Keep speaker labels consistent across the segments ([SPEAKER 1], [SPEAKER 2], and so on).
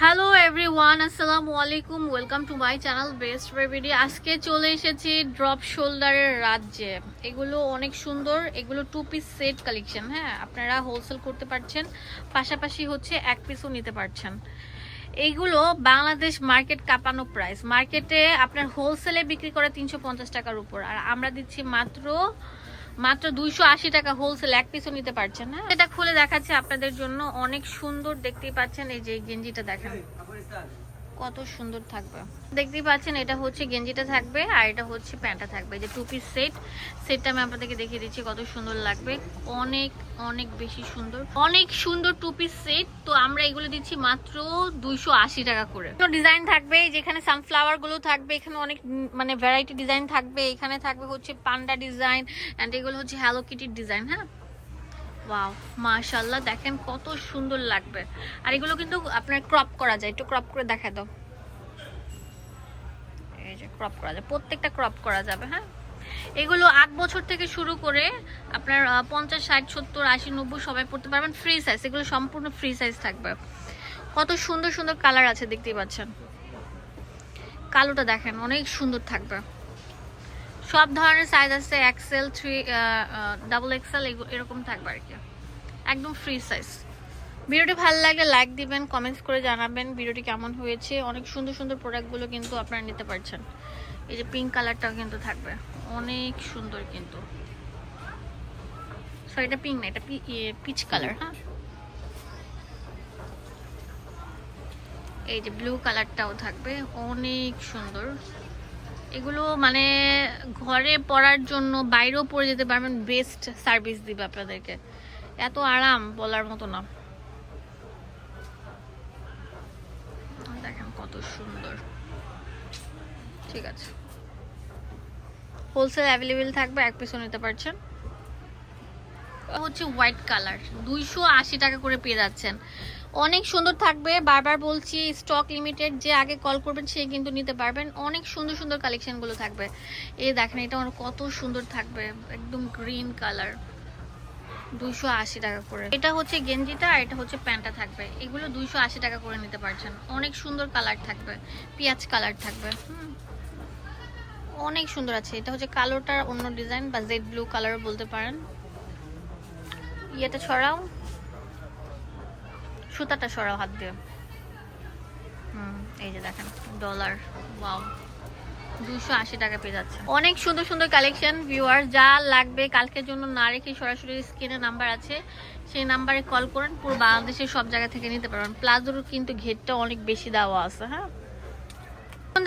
[SPEAKER 1] Hello everyone আসসালামু আলাইকুম welcome to my channel best বেবিডি আজকে চলে এসেছি ড্রপ শোল্ডারের রাজ্যে। এগুলো অনেক সুন্দর, এগুলো টু পিস সেট কালেকশন হ্যাঁ? আপনারা হোলসেল করতে পারছেন, পাশাপাশি হচ্ছে এক পিসও নিতে পারছেন। এইগুলো বাংলাদেশ মার্কেট কাঁপানো প্রাইস মার্কেটে আপনার হোলসেলে বিক্রি করে তিনশো পঞ্চাশ টাকার উপর। আর আমরা দিচ্ছি মাত্র মাত্র দুইশো আশি টাকা হোলসেল এক পিসও নিতে পারছেন না। এটা খুলে দেখাচ্ছে আপনাদের জন্য অনেক সুন্দর, দেখতেই পাচ্ছেন এই যে গেঞ্জিটা দেখেন। কত সুন্দর থাকবে। দেখতেই পাচ্ছেন, এটা হচ্ছে গেঞ্জিটা থাকবে আর এটা হচ্ছে প্যান্টটা থাকবে। যে টু পিস সেট সেটটা আমি আপনাদেরকে দেখিয়ে দিচ্ছি কত সুন্দর লাগবে। অনেক অনেক বেশি সুন্দর। অনেক সুন্দর টু পিস সেট তো আমরা এগুলো দিচ্ছি মাত্র দুইশো আশি টাকা করে। ডিজাইন থাকবে, যেখানে সানফ্লাওয়ারগুলো থাকবে, এখানে অনেক মানে ভ্যারাইটি ডিজাইন থাকবে। এখানে থাকবে হচ্ছে পান্ডা ডিজাইন অ্যান্ড এগুলো হচ্ছে হ্যালো কিটির ডিজাইন হ্যাঁ? ওয়াও মাশাল্লাহ দেখেন কত সুন্দর লাগবে। আর এগুলো কিন্তু আপনার ক্রপ করা যায়, একটু ক্রপ করে দেখা দাও। এই যে ক্রপ করা যায়, প্রত্যেকটা ক্রপ করা যাবে হ্যাঁ? এগুলো আট বছর থেকে শুরু করে আপনার পঞ্চাশ, ষাট, সত্তর, আশি, নব্বই সবাই পড়তে পারবেন ফ্রি সাইজ এগুলো সম্পূর্ণ ফ্রি সাইজ থাকবে। কত সুন্দর সুন্দর কালার আছে, দেখতেই পাচ্ছেন। কালোটা দেখেন, অনেক সুন্দর থাকবে। সব ধরনের সাইজ আছে এক্সেল থ্রি ডাবল এক্সেল এরকম থাকবে আর কি। একদম ফ্রি সাইজ ভিডিওটি ভালো লাগলে লাইক দিবেন কমেন্টস করে জানাবেন ভিডিওটি কেমন হয়েছে। অনেক সুন্দর সুন্দর প্রোডাক্টগুলো কিন্তু আপনারা নিতে পারছেন। এই যে পিঙ্ক কালারটাও কিন্তু থাকবে। অনেক সুন্দর কিন্তু। সো এটা পিঙ্ক না, এটা পিচ কালার হ্যাঁ। এই যে ব্লু কালারটাও থাকবে। অনেক সুন্দর। এগুলো মানে ঘরে পড়ার জন্য বাইরেও পড়ে যেতে পারবেন বেস্ট সার্ভিস দিবে আপনাদেরকে। এত আরাম বলার মতো না। দেখেন কত সুন্দর। ঠিক আছে। হোলসেল অ্যাভেলেবেল থাকবে, এক পিসও নিতে পারছেন। হচ্ছে হোয়াইট কালার দুইশো আশি টাকা করে পেয়ে যাচ্ছেন। অনেক সুন্দর থাকবে। বারবার বলছি স্টক লিমিটেড যে আগে কল করবেন, সে কিন্তু নিতে পারবেন। অনেক সুন্দর সুন্দর কালেকশনগুলো থাকবে। এই দেখেন, এটা আমার কত সুন্দর থাকবে। একদম গ্রিন কালার দুইশো আশি টাকা করে। এটা হচ্ছে গেঞ্জিটা আর এটা হচ্ছে প্যান্টটা থাকবে। এগুলো দুইশো আশি টাকা করে নিতে পারছেন। অনেক সুন্দর কালার থাকবে। পেঁয়াজ কালার থাকবে। হুম। অনেক সুন্দর আছে। এটা হচ্ছে কালোটার অন্য ডিজাইন বা জেড ব্লু কালার বলতে পারেন। ইয়েটা ছড়াও। সুতাটা সরাও হাত দিয়ে। হুম, এই যে দেখেন ডলার ওয়াও দুশো আশি টাকা পেয়ে যাচ্ছে। অনেক সুন্দর সুন্দর কালেকশন ভিউয়ার যা লাগবে কালকের জন্য না রেখে সরাসরি স্ক্রিনে নাম্বার আছে। সেই নাম্বারে কল করেন, পুরো বাংলাদেশের সব জায়গা থেকে নিতে পারবেন। প্লাজোর কিন্তু ঘেরটা অনেক বেশি দেওয়া আছে হ্যাঁ?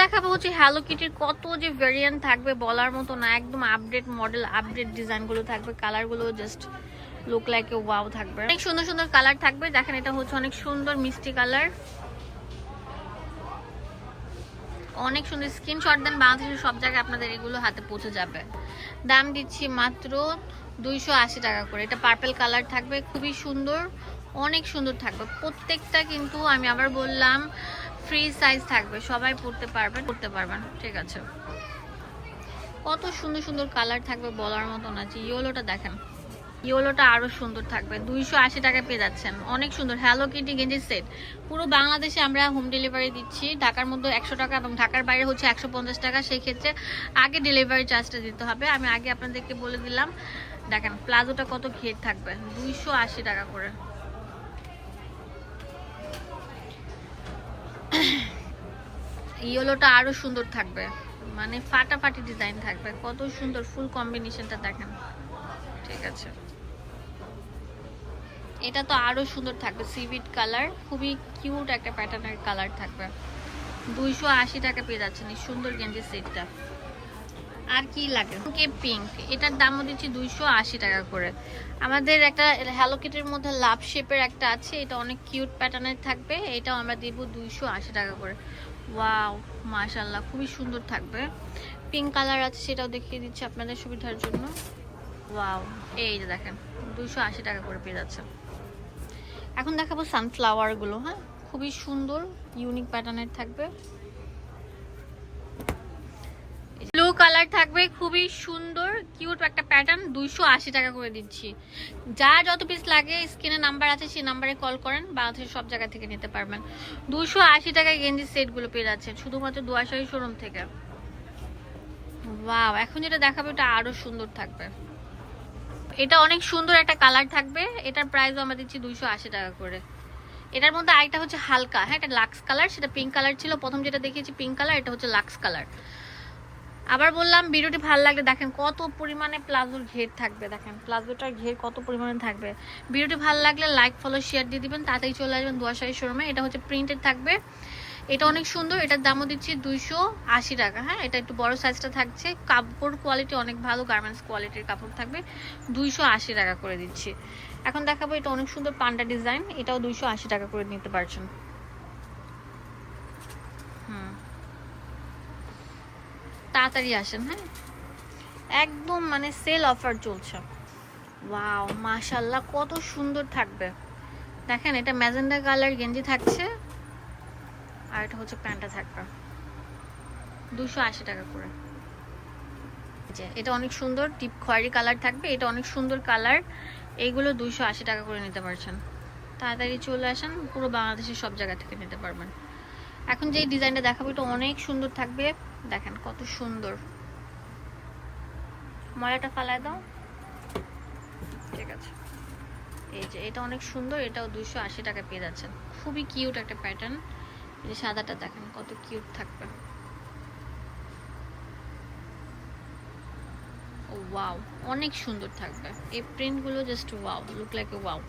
[SPEAKER 1] দেখাবো হচ্ছে হ্যালো কিটির কত যে ভেরিয়েন্ট থাকবে বলার মতো না, একদম আপডেট মডেল আপডেট ডিজাইনগুলো থাকবে কালারগুলো জাস্ট লুক লাইক ওয়াও থাকবে। অনেক সুন্দর সুন্দর কালার থাকবে। দেখেন, এটা হচ্ছে অনেক সুন্দর মিষ্টি কালার অনেক সুন্দর স্ক্রিনশট দেন, বাংলাদেশের সব জায়গায় আপনাদের এগুলো হাতে পৌঁছে যাবে। দাম দিচ্ছি মাত্র দুইশো আশি টাকা করে। এটা পার্পেল কালার থাকবে, খুবই সুন্দর, অনেক সুন্দর থাকবে। প্রত্যেকটা কিন্তু আমি আবার বললাম ফ্রি সাইজ থাকবে। সবাই পড়তে পারবেন পড়তে পারবেন। ঠিক আছে। কত সুন্দর সুন্দর কালার থাকবে বলার মতো না, যে ইয়েলোটা দেখেন। ইয়েলোটা আরও সুন্দর থাকবে। দুইশো আশি টাকা পেয়ে যাচ্ছেন। অনেক সুন্দর। হ্যালো কিটি গেঞ্জির সেট পুরো বাংলাদেশে আমরা হোম ডেলিভারি দিচ্ছি। ঢাকার মধ্যে একশো টাকা এবং ঢাকার বাইরে হচ্ছে একশো পঞ্চাশ টাকা। সেই ক্ষেত্রে আগে ডেলিভারি চার্জটা দিতে হবে। আমি আগে আপনাদেরকে বলে দিলাম। দেখেন, প্লাজোটা কত ঘের থাকবে। দুইশো আশি টাকা করে। ইয়েলোটা আরও সুন্দর থাকবে। মানে ফাটাফাটি ডিজাইন থাকবে। কত সুন্দর ফুল কম্বিনেশনটা দেখেন। ঠিক আছে। এটা তো আরও সুন্দর থাকবে সিভিট কালার খুবই কিউট একটা প্যাটার্নের কালার থাকবে। দুইশো আশি টাকা পেয়ে যাচ্ছেন এই সুন্দর গেঞ্জি সেটটা আর কি লাগে? কে পিঙ্ক এটার দামও দিচ্ছি দুইশো আশি টাকা করে। আমাদের একটা হ্যালো কিটের মধ্যে লাভ শেপের একটা আছে, এটা অনেক কিউট প্যাটার্নের থাকবে, এটাও আমরা দিব দুইশো আশি টাকা করে। ওয়াও মাশাল্লাহ খুবই সুন্দর থাকবে। পিঙ্ক কালার আছে, সেটাও দেখিয়ে দিচ্ছি আপনাদের সুবিধার জন্য। ওয়াও এই দেখেন, দুইশো আশি টাকা করে পেয়ে যাচ্ছে। এখন দেখাবো সানফ্লাওয়ারগুলো হ্যাঁ? খুবই সুন্দর ইউনিক প্যাটার্নের থাকবে। ব্লু কালার থাকবে, খুবই সুন্দর কিউট একটা প্যাটার্ন দুইশো আশি টাকা করে দিচ্ছি। যা যত পিস লাগে স্ক্রিনে নাম্বার আছে, সেই নাম্বারে কল করেন, বাংলাদেশের সব জায়গা থেকে নিতে পারবেন। দুশো আশি টাকায় গেঞ্জি সেটগুলো পেয়ে যাচ্ছে, শুধুমাত্র দুয়াশাহী শোরুম থেকে। ওয়াও এখন যেটা দেখাবে ওটা আরও সুন্দর থাকবে। এটা অনেক সুন্দর একটা কালার থাকবে। এটার প্রাইসও আমরা দিচ্ছি দুইশো আশি টাকা করে। এটার মধ্যে আরেকটা হচ্ছে হালকা হ্যাঁ এটা লাক্স কালার সেটা পিঙ্ক কালার ছিল। প্রথম যেটা দেখিয়েছি পিঙ্ক কালার এটা হচ্ছে লাক্স কালার আবার বললাম, ভিডিওটি ভালো লাগলে দেখেন কত পরিমাণে প্লাজোর ঘের থাকবে, দেখেন প্লাজোটার ঘের কত পরিমাণে থাকবে। ভিডিওটি ভালো লাগলে লাইক ফলো শেয়ার দিয়ে দিবেন, তাড়াতাড়ি চলে আসবেন দুয়াশাহী শোরুমে এটা হচ্ছে প্রিন্টেড থাকবে। এটা অনেক সুন্দর, এটার দামও দিচ্ছি দুইশো আশি টাকা। হ্যাঁ এটা একটু বড় সাইজটা থাকছে। কাপড় কোয়ালিটি অনেক ভালো গার্মেন্টস কোয়ালিটির কাপড় থাকবে। দুইশো আশি টাকা করে দিচ্ছি। এখন দেখাবো এটা অনেক সুন্দর পান্ডা ডিজাইন এটাও দুইশো আশি টাকা করে নিতে পারছেন। হুম। তাড়াতাড়ি আসেন হ্যাঁ। একদম মানে সেল অফার চলছে। ওয়াও মাশাল্লাহ কত সুন্দর থাকবে। দেখেন, এটা ম্যাজেন্ডা কালার গেঞ্জি থাকছে। আর এটা হচ্ছে প্যান্টটা থাকবে। দুশো আশি টাকা করে। যে, এটা অনেক সুন্দর টিপ খয়েরি কালার থাকবে। এটা অনেক সুন্দর কালার। এইগুলো দুইশো আশি টাকা করে নিতে পারছেন। তাড়াতাড়ি চলে আসেন, পুরো বাংলাদেশের সব জায়গা থেকে নিতে পারবেন। এখন যে ডিজাইনটা দেখাবো, এটা অনেক সুন্দর থাকবে। দেখেন কত সুন্দর। ময়লাটা ফালায় দাও। ঠিক আছে। এই যে, এটা অনেক সুন্দর, এটাও দুইশো আশি টাকা পেয়ে যাচ্ছেন। খুবই কিউট একটা প্যাটার্ন যে সাদাটা দেখেন, কত কিউট থাকবে। ওয়াও অনেক সুন্দর থাকবে। এই প্রিন্টগুলো just wow look like wow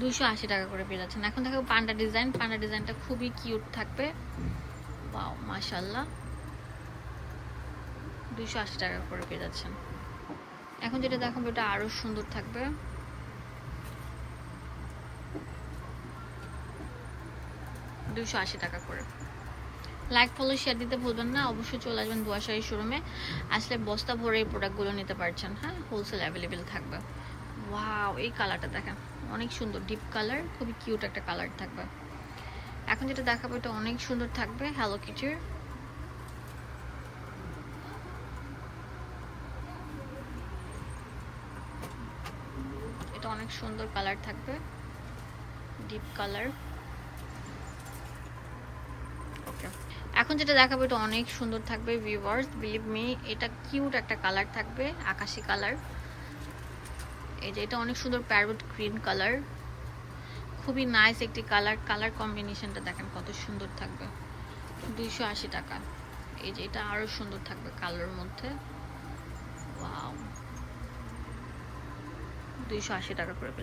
[SPEAKER 1] দুশো আশি টাকা করে পেয়ে যাচ্ছেন এখন দেখো পান্ডা ডিজাইন পান্ডা ডিজাইনটা খুবই কিউট থাকবে। ওয়াও মাশাল্লাহ দুশো আশি টাকা করে পেয়ে যাচ্ছেন এখন যেটা দেখাবো, এটা আরও সুন্দর থাকবে। দুশো আশি টাকা করে। লাইক ফলো শেয়ার দিতে ভুলবেন না, অবশ্যই চলে আসবেন দুয়াশাহী শোরুমে আসলে বস্তা ভরে এই প্রোডাক্টগুলো নিতে পারছেন হ্যাঁ? হোলসেল অ্যাভেলেবেল থাকবে। ওয়াও এই কালারটা দেখেন, অনেক সুন্দর ডিপ কালার খুবই কিউট একটা কালার থাকবে। এখন যেটা দেখাবো, এটা অনেক সুন্দর থাকবে হ্যালো কিটির এটা অনেক সুন্দর কালার থাকবে। ডিপ কালার ওকে এখন যেটা দেখাবো, এটা অনেক সুন্দর থাকবে ভিউয়ার্স বিলিভ মি এটা কিউট একটা কালার থাকবে, আকাশি কালার এই যে এটা অনেক সুন্দর প্যারোট গ্রিন কালার খুবই নাইস একটি কালার কালার কম্বিনেশনটা দেখেন কত সুন্দর থাকবে। দুইশো আশি টাকা। এই যে এটা আরও সুন্দর থাকবে কালোর মধ্যে। ওয়াও দুইশো আশি টাকা করে পেলাম